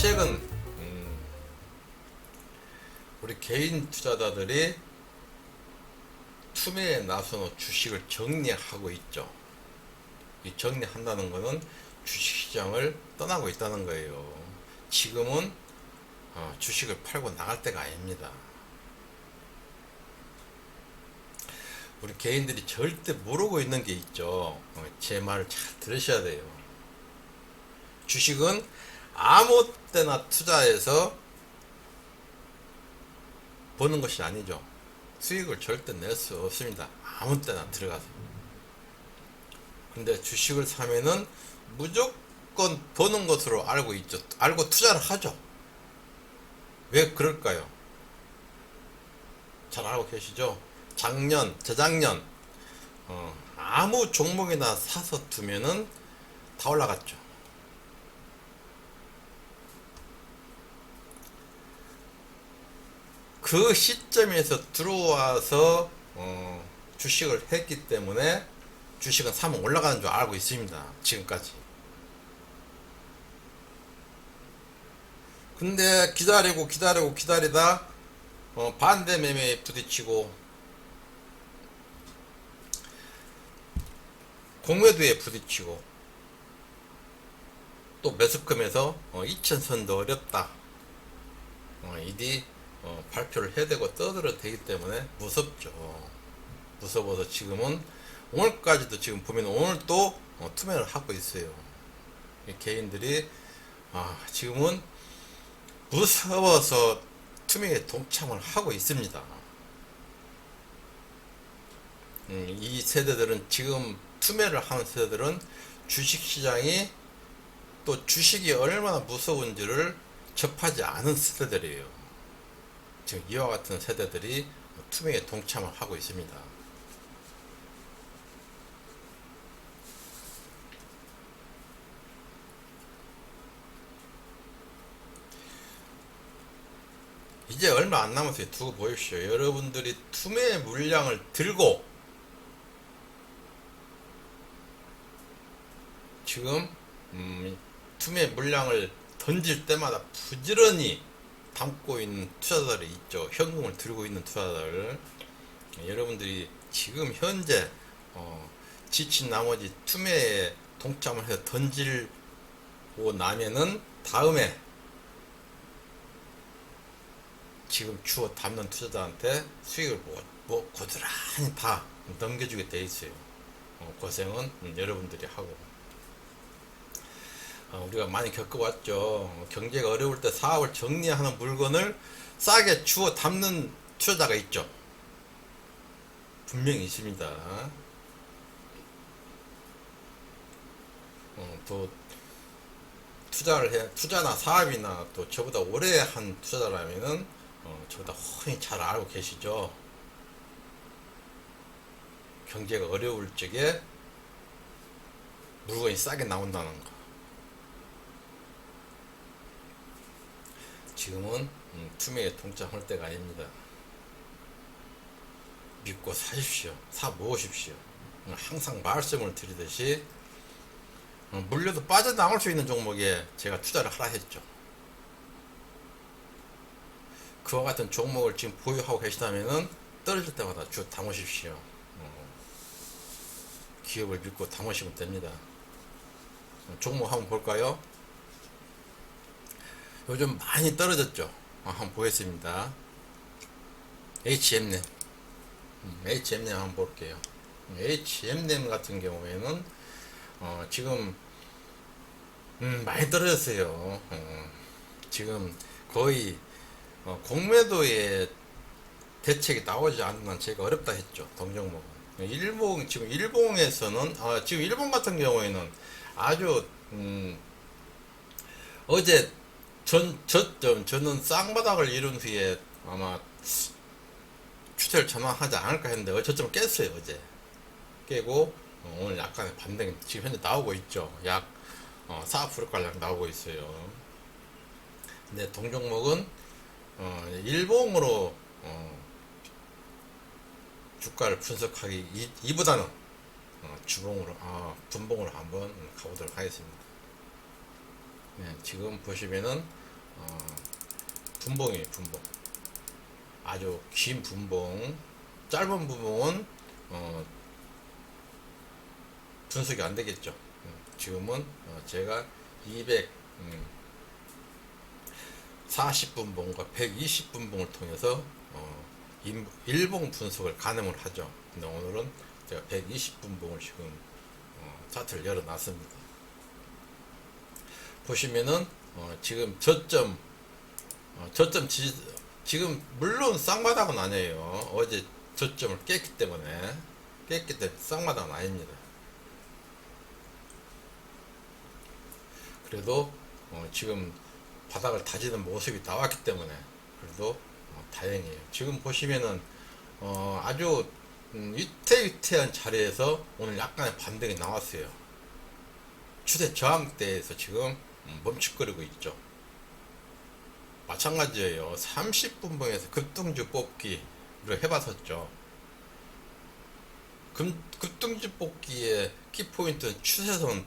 최근 음, 우리 개인 투자자들이 투매에 나서는 주식을 정리하고 있죠. 이 정리한다는 것은 주식시장을 떠나고 있다는 거예요. 지금은 어, 주식을 팔고 나갈 때가 아닙니다. 우리 개인들이 절대 모르고 있는 게 있죠. 어, 제 말을 잘 들으셔야 돼요. 주식은 아무 때나 투자해서 버는 것이 아니죠. 수익을 절대 낼 수 없습니다. 아무 때나 들어가서. 근데 주식을 사면은 무조건 버는 것으로 알고 있죠. 알고 투자를 하죠. 왜 그럴까요? 잘 알고 계시죠? 작년, 재작년, 어, 아무 종목이나 사서 두면은 다 올라갔죠. 그 시점에서 들어와서 어, 주식을 했기 때문에 주식은 사면 올라가는 줄 알고 있습니다. 지금까지. 근데 기다리고 기다리고 기다리다 어, 반대 매매에 부딪히고 공매도에 부딪히고 또 매수금에서 어, 2천선도 어렵다. 어, 이디 어, 발표를 해야 되고 떠들어야 되기 때문에 무섭죠. 무서워서 지금은 오늘까지도 지금 보면 오늘 또 어, 투매를 하고 있어요. 이 개인들이 아, 지금은 무서워서 투매에 동참을 하고 있습니다. 음, 이 세대들은 지금 투매를 하는 세대들은 주식시장이 또 주식이 얼마나 무서운지를 접하지 않은 세대들이에요. 지금 이와 같은 세대들이 투매에 동참을 하고 있습니다. 이제 얼마 안 남았어요. 두고 보십시오. 여러분들이 투매 물량을 들고 지금 음, 투매 물량을 던질 때마다 부지런히 담고 있는 투자자들이 있죠. 현금을 들고 있는 투자자들. 여러분들이 지금 현재 어, 지친 나머지 투매에 동참을 해서 던질고 나면은 다음에 지금 주어 담는 투자자한테 수익을 뭐, 뭐 고스란히 다 넘겨주게 돼 있어요. 어, 고생은 음, 여러분들이 하고. 어, 우리가 많이 겪어왔죠. 어, 경제가 어려울 때 사업을 정리하는 물건을 싸게 주어 담는 투자자가 있죠. 분명히 있습니다. 어, 또 투자를 해 투자나 사업이나 또 저보다 오래 한 투자자라면은 어, 저보다 훤히 잘 알고 계시죠. 경제가 어려울 적에 물건이 싸게 나온다는 거. 지금은 음, 투매에 동참할 때가 아닙니다. 믿고 사십시오. 사 모으십시오. 음, 항상 말씀을 드리듯이 어, 물려도 빠져나올 수 있는 종목에 제가 투자를 하라 했죠. 그와 같은 종목을 지금 보유하고 계시다면은 떨어질 때마다 주 담으십시오. 어, 기업을 믿고 담으시면 됩니다. 어, 종목 한번 볼까요? 요즘 많이 떨어졌죠. 어, 한번 보겠습니다. HMN. 음, HMN 한번 볼게요. HMN 같은 경우에는 어, 지금 음, 많이 떨어졌어요. 어, 지금 거의 어, 공매도에 대책이 나오지 않는 한 제가 어렵다 했죠. 동종목은. 일봉 지금 일봉에서는 아, 지금 일본 같은 경우에는 아주 음, 어제 전, 저, 저, 저는 쌍바닥을 이룬 후에 아마 추세를 전환하지 않을까 했는데 어, 저점 깼어요 어제. 깨고 어, 오늘 약간의 반등이 지금 현재 나오고 있죠. 약 어, 4%가량 나오고 있어요. 근데 동종목은 어, 일봉으로 어, 주가를 분석하기 이, 이보다는 어, 주봉으로 아, 분봉으로 한번 가보도록 하겠습니다. 네, 지금 보시면은 어, 분봉이에요 분봉 아주 긴 분봉 짧은 분봉은 어, 분석이 안 되겠죠 음, 지금은 어, 제가 200 음, 40분봉과 120분봉을 통해서 어, 인- 일봉 분석을 가능을 하죠. 근데 오늘은 제가 120분봉을 지금 어, 차트를 열어놨습니다. 보시면은 어, 지금 저점 어, 저점 지, 지금 물론 쌍바닥은 아니에요. 어제 저점을 깼기 때문에 깼기 때문에 쌍바닥은 아닙니다. 그래도 어, 지금 바닥을 다지는 모습이 나왔기 때문에 그래도 어, 다행이에요. 지금 보시면은 어, 아주 음, 위태위태한 자리에서 오늘 약간의 반등이 나왔어요. 추세 저항대에서 지금 음, 멈칫거리고 있죠. 마찬가지예요. 30분봉에서 급등주 뽑기 우리가 해봤었죠. 급, 급등주 뽑기의 키포인트는 추세선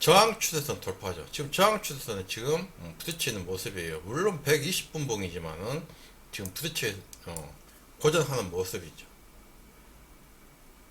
저항 추세선 돌파죠. 지금 저항 추세선은 지금 음, 부딪히는 모습이에요. 물론 120분봉이지만은 지금 부딪혀 어, 고전하는 모습이죠.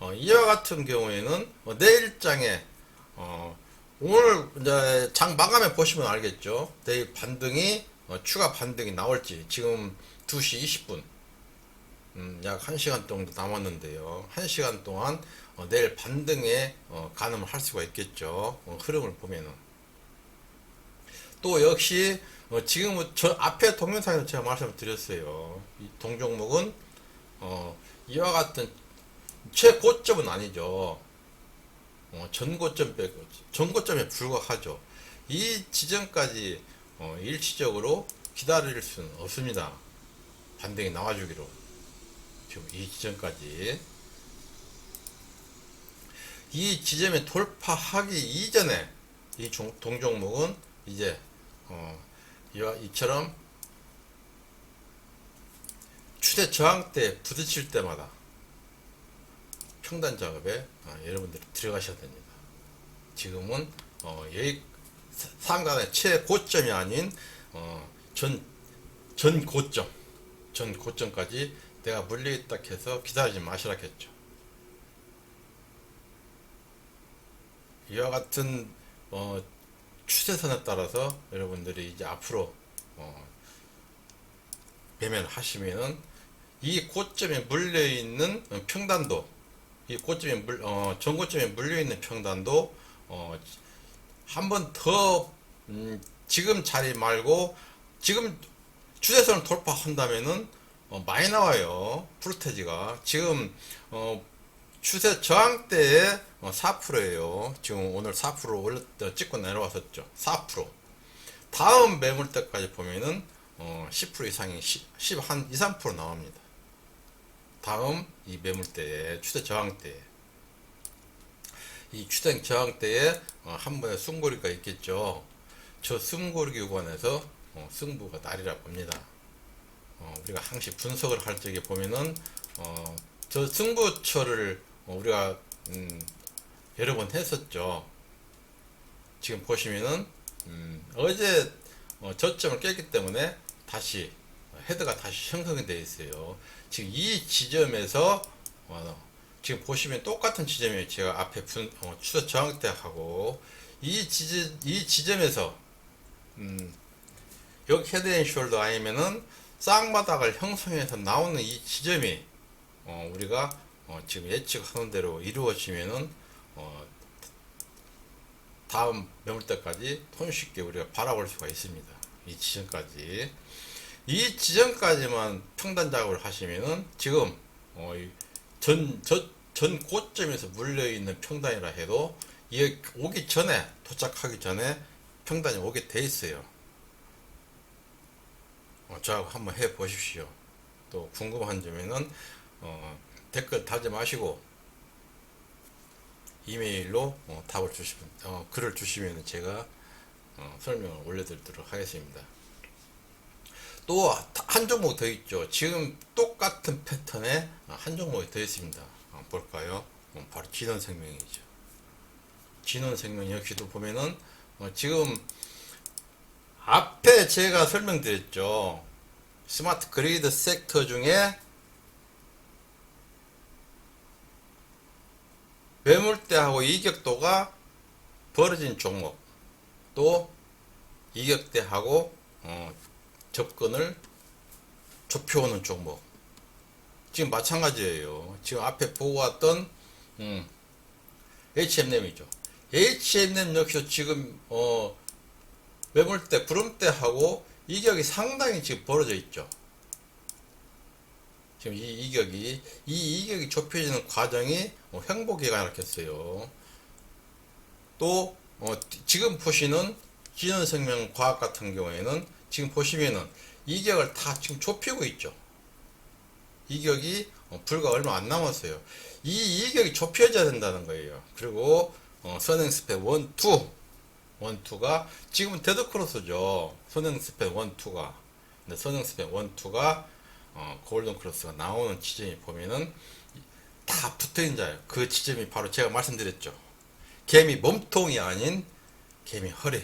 어, 이와 같은 경우에는 어, 내일장에 어, 오늘 이제 장 마감해 보시면 알겠죠. 내일 반등이 어, 추가 반등이 나올지 지금 2시 20분 음, 약 1시간 정도 남았는데요. 1시간 동안 어, 내일 반등에 어, 가늠을 할 수가 있겠죠. 어, 흐름을 보면은. 또 역시 어, 지금 저 앞에 동영상에서 제가 말씀을 드렸어요. 이 동종목은 어, 이와 같은 최고점은 아니죠. 어, 전고점 빼고 전고점에 불과하죠. 이 지점까지 어, 일시적으로 기다릴 수는 없습니다. 반등이 나와주기로 지금 이 지점까지 이 지점에 돌파하기 이전에 이 종- 동종목은 이제 어, 이와 이처럼 추세 저항대 부딪힐 때마다 평단 작업에 어, 여러분들이 들어가셔야 됩니다. 지금은 어, 사- 상단의 최고점이 아닌 어, 전, 전 고점 전 고점까지 내가 물려 있다 해서 기다리지 마시라 했죠. 이와 같은 어, 추세선에 따라서 여러분들이 이제 앞으로 어, 매매를 하시면은 이 고점에 물려 있는 평단도 이 고점에 물 어, 전고점에 물려 있는 평단도 어, 한 번더 음, 지금 자리 말고 지금 추세선을 돌파한다면은 어, 많이 나와요 프로테지가 지금 어, 추세 저항대에 어, 4%예요. 지금 오늘 4% 올렸 어, 찍고 내려왔었죠. 4%. 다음 매물대까지 보면은 어, 10% 이상이 10, 10, 한 2, 3% 나옵니다. 다음 이 매물대에 추세 저항대에 이 추세 저항대에 어, 한 번에 승고리가 있겠죠. 저 승고리 구간에서 어, 승부가 날이라 봅니다. 어, 우리가 항시 분석을 할 적에 보면은 어, 저 승부처를 어, 우리가 음, 여러 번 했었죠. 지금 보시면은 음, 어제 어, 저점을 깼기 때문에 다시 어, 헤드가 다시 형성이 되어 있어요. 지금 이 지점에서 어, 지금 보시면 똑같은 지점이에요. 제가 앞에 분, 어, 추세 저항대하고 이 지점 이 지점에서 음, 여기 헤드앤숄더 아니면은 쌍바닥을 형성해서 나오는 이 지점이 어, 우리가 어, 지금 예측하는 대로 이루어지면은 어, 다음 매물대까지 손쉽게 우리가 바라볼 수가 있습니다. 이 지점까지 이 지점까지만 평단 작업을 하시면은 지금 어, 이 전, 저, 전 고점에서 물려 있는 평단이라 해도 이게 오기 전에 도착하기 전에 평단이 오게 돼 있어요. 어, 저하고 한번 해 보십시오. 또 궁금한 점에는 어, 댓글 달지 마시고 이메일로 어, 답을 주시면 어, 글을 주시면 제가 어, 설명을 올려드리도록 하겠습니다. 또 한 종목 더 있죠. 지금 똑같은 패턴에 한 종목이 더 있습니다. 어, 볼까요? 어, 바로 진원생명이죠. 진원생명 역시도 보면은 어, 지금 앞에 제가 설명드렸죠. 스마트 그리드 섹터 중에 매물대하고 이격도가 벌어진 종목 또 이격대하고 어, 접근을 좁혀오는 종목 지금 마찬가지예요. 지금 앞에 보고 왔던 음, H&M이죠. H&M 역시 지금 어, 매물대 구름대하고 이격이 상당히 지금 벌어져 있죠. 지금 이 이격이 이 이격이 좁혀지는 과정이 어, 횡보기가 나겠어요. 또 어, 지금 보시는 진원생명 과학 같은 경우에는 지금 보시면은 이격을 다 지금 좁히고 있죠. 이격이 어, 불과 얼마 안 남았어요. 이 이격이 좁혀져야 된다는 거예요. 그리고 어, 선행 스펙 1, 2 1, 2가 지금은 데드 크로스죠. 선행 스펙 1, 2가 근데 선행 스펙 1, 2가 어, 골든 크로스가 나오는 지점이 보면은 다 붙어있는 자예요. 그 지점이 바로 제가 말씀드렸죠. 개미 몸통이 아닌 개미 허리.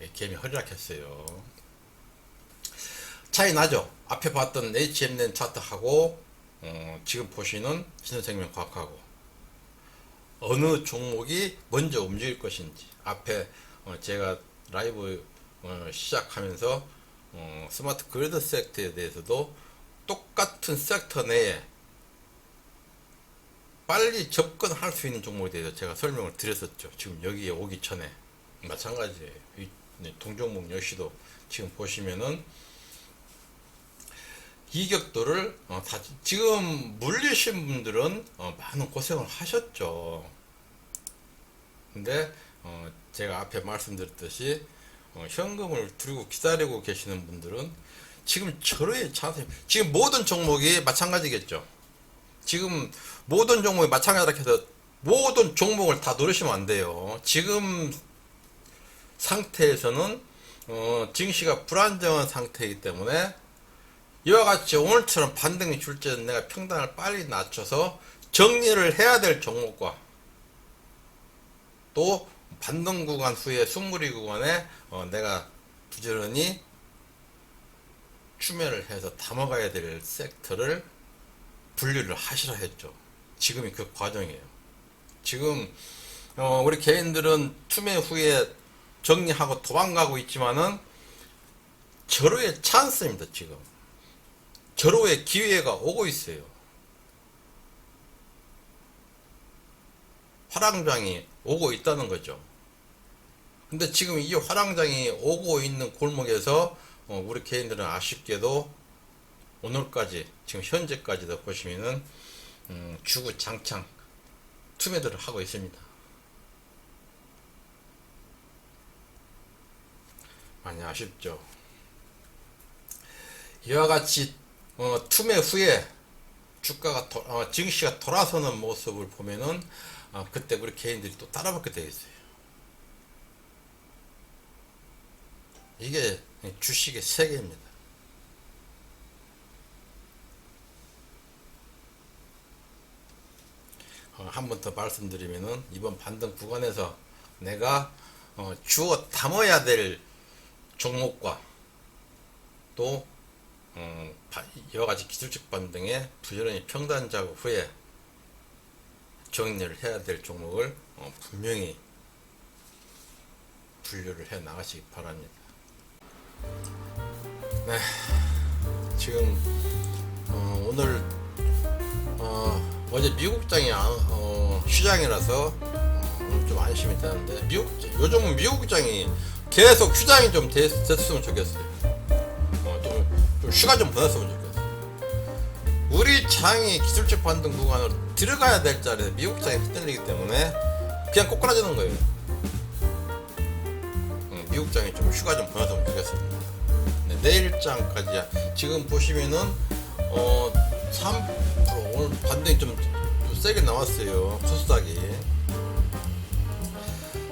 예, 개미 허리라 했어요. 차이 나죠? 앞에 봤던 HMN 차트하고 어, 지금 보시는 신선생명 과학하고 어느 종목이 먼저 움직일 것인지 앞에 어, 제가 라이브 어, 시작하면서 어, 스마트 그리드 섹터에 대해서도 똑같은 섹터 내에 빨리 접근할 수 있는 종목에 대해서 제가 설명을 드렸었죠. 지금 여기에 오기 전에 마찬가지예요. 이 동종목 역시도 지금 보시면은 이격도를 어, 다 지금 물리신 분들은 어, 많은 고생을 하셨죠. 근데 어, 제가 앞에 말씀드렸듯이 어, 현금을 들고 기다리고 계시는 분들은 지금 절호의 찬스 지금 모든 종목이 마찬가지겠죠. 지금 모든 종목이 마찬가지라 해서 모든 종목을 다 노리시면 안 돼요. 지금 상태에서는 어, 증시가 불안정한 상태이기 때문에 이와 같이 오늘처럼 반등이 줄 때는 내가 평단을 빨리 낮춰서 정리를 해야 될 종목과 또 반등 구간 후에 숨구리 구간에 어, 내가 부지런히 추매를 해서 담아가야 될 섹터를 분류를 하시라 했죠. 지금이 그 과정이에요. 지금 어, 우리 개인들은 투매 후에 정리하고 도망가고 있지만은 절호의 찬스입니다. 지금 절호의 기회가 오고 있어요. 화랑장이 오고 있다는 거죠. 근데 지금 이 화랑장이 오고 있는 골목에서 어, 우리 개인들은 아쉽게도 오늘까지 지금 현재까지도 보시면은 음, 주구장창 투매들을 하고 있습니다. 많이 아쉽죠. 이와 같이 어, 투매 후에 주가가 도, 어, 증시가 돌아서는 모습을 보면은 어, 그때 우리 개인들이 또 따라붙게 되어 있어요. 이게 주식의 세계입니다. 어, 한번 더 말씀드리면은 이번 반등 구간에서 내가 어, 주어 담아야 될 종목과 또 음, 바- 여러 가지 기술적 반등에 부지런히 평단 작업 후에 정리를 해야 될 종목을 어, 분명히 분류를 해 나가시기 바랍니다. 네, 지금 어, 오늘 어, 어제 미국장이 안- 어, 휴장이라서 어, 좀 안심이 되는데 미국 요즘은 미국장이 계속 휴장이 좀 됐, 됐으면 좋겠어요. 어, 좀, 좀 휴가 좀 보냈으면 좋겠어요. 우리 장이 기술적 반등 구간으로 들어가야 될 자리에 미국 장이 흔들리기 때문에 그냥 꼬꾸라지는 거예요. 음, 미국 장이 좀 휴가 좀 보냈으면 좋겠습니다. 네, 내일 장까지야. 지금 보시면은 어, 3% 오늘 반등이 좀, 좀 세게 나왔어요. 코스닥이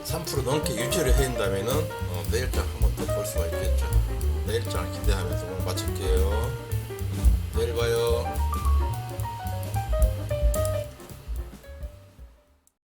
3% 넘게 유지를 해인다면은 어, 내일 장 한번 더 볼 수가 있겠죠. 내일장을 기대하면서 오늘 마칠게요. 내일 봐요.